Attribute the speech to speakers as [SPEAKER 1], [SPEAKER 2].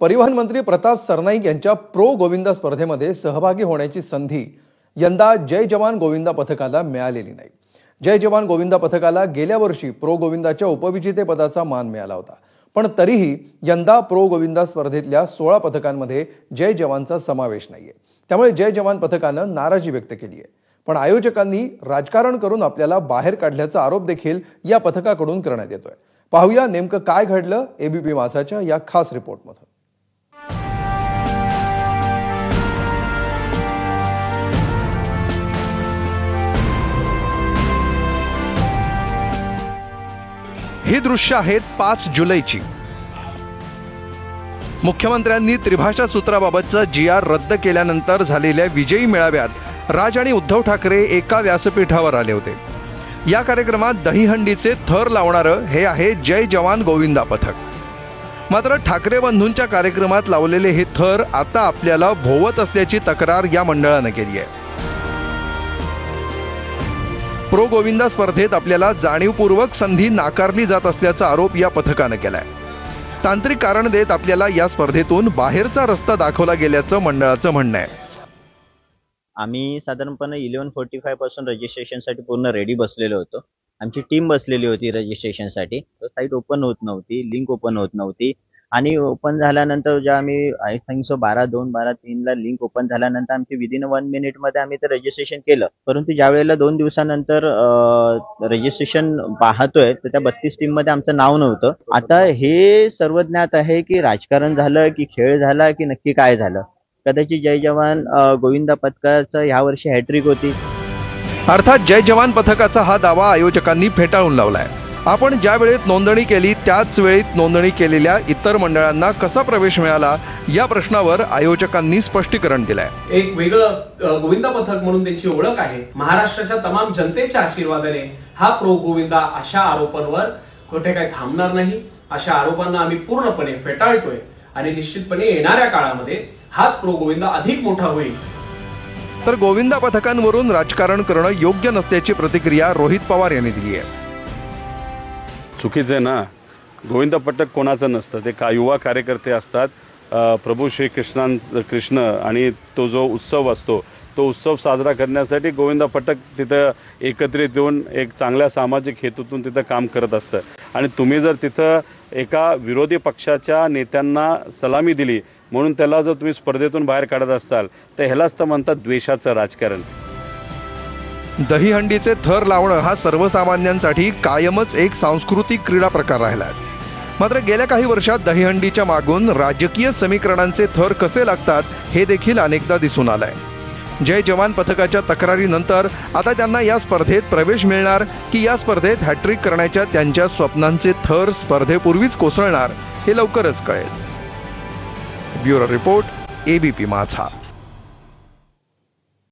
[SPEAKER 1] परिवहन मंत्री प्रताप सरनाईक यांच्या प्रो गोविंदा स्पर्धेमध्ये सहभागी होण्याची संधी यंदा जय जवान गोविंदा पथकाला मिळालेली नाही. जय जवान गोविंदा पथकाला गेल्या वर्षी प्रो गोविंदाच्या उपविजेतेपदाचा मान मिळाला होता. पण तरीही यंदा प्रो गोविंदा स्पर्धेतल्या सोळा पथकांमध्ये जय जवानचा समावेश नाहीये. त्यामुळे जय जवान पथकानं नाराजी व्यक्त केली आहे. पण आयोजकांनी राजकारण करून आपल्याला बाहेर काढल्याचा आरोप देखील या पथकाकडून करण्यात येतोय. पाहूया नेमकं काय घडलं. एबीपी माझाच्या या खास रिपोर्टमधून. ही दृश्य आहेत पाच जुलैची. मुख्यमंत्र्यांनी त्रिभाषा सूत्राबाबतचा जी आर रद्द केल्यानंतर झालेल्या विजयी मेळाव्यात राज आणि उद्धव ठाकरे एका व्यासपीठावर आले होते. या कार्यक्रमात दहीहंडीचे थर लावणारं हे आहे जय जवान गोविंदा पथक. मात्र ठाकरे बंधूंच्या कार्यक्रमात लावलेले हे थर आता आपल्याला भोवत असल्याची तक्रार या मंडळानं केली आहे. प्रो गोविंदा स्पर्धेत आपल्याला जाणीवपूर्वक संधी नाकारली जात असल्याचा आरोप या पथकानं केलाय. तांत्रिक कारण देत आपल्याला या स्पर्धेतून बाहेरचा रस्ता दाखवला गेल्याचं मंडळाचं म्हणणं आहे.
[SPEAKER 2] आम्ही साधारणपणे इलेव्हन फोर्टी फायपासून रजिस्ट्रेशनसाठी पूर्ण रेडी बसलेलो होतो. आमची टीम बसलेली होती रजिस्ट्रेशनसाठी. साईट ओपन होत नव्हती लिंक ओपन होत नव्हती. आणि ओपन झाल्यानंतर जेव्हा आम्ही आय थिंक सो बारा दोन बारा तीनला लिंक ओपन झाल्यानंतर आमची विदिन वन मिनिटमध्ये आम्ही ते रजिस्ट्रेशन केलं. परंतु ज्या वेळेला दोन दिवसानंतर रजिस्ट्रेशन पाहतोय तर त्या बत्तीस टीममध्ये आमचं नाव नव्हतं. आता हे सर्व ज्ञात आहे की राजकारण झालं की खेळ झाला की नक्की काय झालं. कदाचित जय जवान गोविंदा पथकाचं ह्या वर्षी हॅट्रिक होती.
[SPEAKER 1] अर्थात जय जवान पथकाचा हा दावा आयोजकांनी फेटाळून लावलाय. आपण ज्या वेळेत नोंदणी केली त्याच वेळेत नोंदणी केलेल्या इतर मंडळांना कसा प्रवेश मिळाला या प्रश्नावर आयोजकांनी स्पष्टीकरण दिलंय.
[SPEAKER 3] एक वेगळं गोविंदा पथक म्हणून त्यांची ओळख आहे. महाराष्ट्राच्या तमाम जनतेच्या आशीर्वादाने हा प्रो गोविंदा अशा आरोपांवर कुठे काही थांबणार नाही. अशा आरोपांना आम्ही पूर्णपणे फेटाळतोय आणि निश्चितपणे येणाऱ्या काळामध्ये हाच प्रो गोविंदा अधिक मोठा होईल.
[SPEAKER 1] तर गोविंदा पथकांवरून राजकारण करणं योग्य नसल्याची प्रतिक्रिया रोहित पवार यांनी दिली आहे.
[SPEAKER 4] चुकीचं आहे ना? गोविंद पटक कोणाचं नसतं. ते का युवा कार्यकर्ते असतात. प्रभू प्रभू श्रीकृष्णां कृष्ण आणि तो जो उत्सव असतो तो उत्सव साजरा करण्यासाठी गोविंद पटक तिथं एकत्रित येऊन एक चांगल्या सामाजिक हेतूतून तिथं काम करत असतं. आणि तुम्ही जर तिथं एका विरोधी पक्षाच्या नेत्यांना सलामी दिली म्हणून त्याला जर तुम्ही स्पर्धेतून बाहेर काढत असाल तर ह्यालाच तर म्हणतात द्वेषाचं राजकारण.
[SPEAKER 1] दहीहंडीचे थर लावणं हा सर्वसामान्यांसाठी कायमच एक सांस्कृतिक क्रीडा प्रकार राहिला आहे. मात्र गेल्या काही वर्षात दहीहंडीच्या मागून राजकीय समीकरणांचे थर कसे लागतात हे देखील अनेकदा दिसून आलंय. जय जवान पथकाच्या तक्रारीनंतर आता त्यांना या स्पर्धेत प्रवेश मिळणार की या स्पर्धेत हॅट्रिक करण्याच्या त्यांच्या स्वप्नांचे थर स्पर्धेपूर्वीच कोसळणार हे लवकरच कळेल. ब्युरो रिपोर्ट एबीपी माझा.